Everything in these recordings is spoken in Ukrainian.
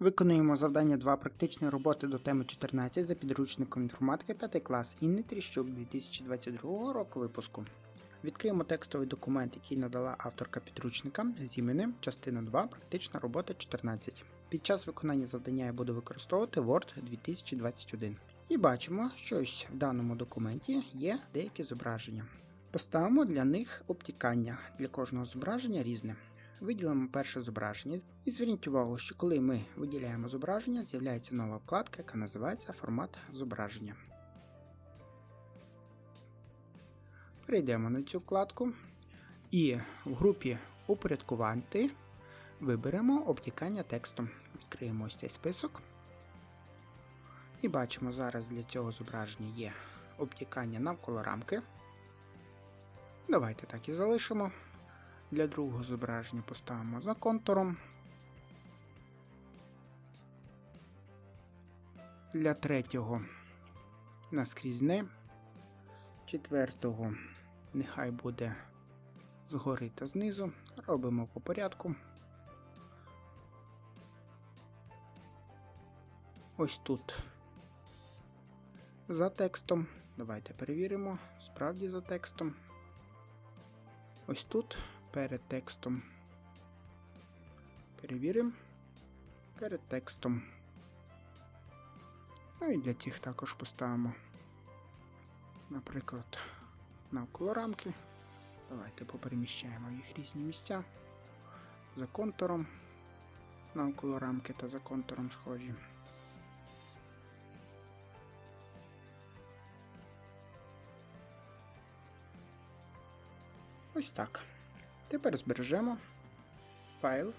Виконуємо завдання 2 практичної роботи до теми 14 за підручником інформатики 5 клас Інни Тріщук 2022 року випуску. Відкриємо текстовий документ, який надала авторка підручника з іменем частина 2 практична робота 14. Під час виконання завдання я буду використовувати Word 2021. І бачимо, що ось в даному документі є деякі зображення. Поставимо для них обтікання. Для кожного зображення різне. Виділимо перше зображення і зверніть увагу, що коли ми виділяємо зображення, з'являється нова вкладка, яка називається формат зображення. Перейдемо на цю вкладку і в групі Упорядкувати виберемо обтікання текстом. Відкриємо ось цей список. І бачимо, зараз для цього зображення є обтікання навколо рамки. Давайте так і залишимо. Для другого зображення поставимо за контуром. Для третього наскрізне. Четвертого нехай буде згори та знизу. Робимо по порядку. Ось тут за текстом. Давайте перевіримо. Справді за текстом. Ось тут перед текстом. Перевіримо. Перед текстом. Ну і для цих також поставимо, наприклад, навколо рамки. Давайте попереміщаємо їх різні місця. За контуром. Навколо рамки та за контуром схожі. Ось так. Тепер збережемо файл.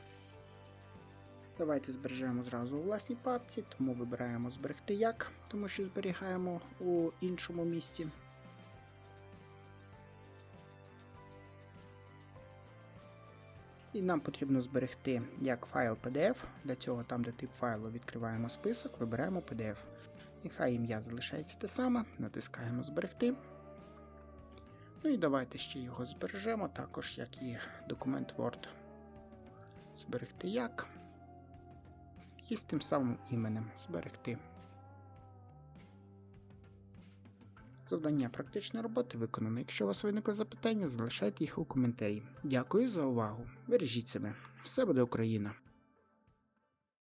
Давайте збережемо зразу у власній папці, тому вибираємо зберегти як, тому що зберігаємо у іншому місці. І нам потрібно зберегти як файл PDF. Для цього, там, де тип файлу, відкриваємо список, вибираємо PDF. Нехай ім'я залишається те саме, натискаємо зберегти. Ну і давайте ще його збережемо, також як і документ Word. Зберегти як. І з тим самим іменем зберегти. Завдання практичної роботи виконано. Якщо у вас виникли запитання, залишайте їх у коментарі. Дякую за увагу. Бережіть себе. Все буде Україна!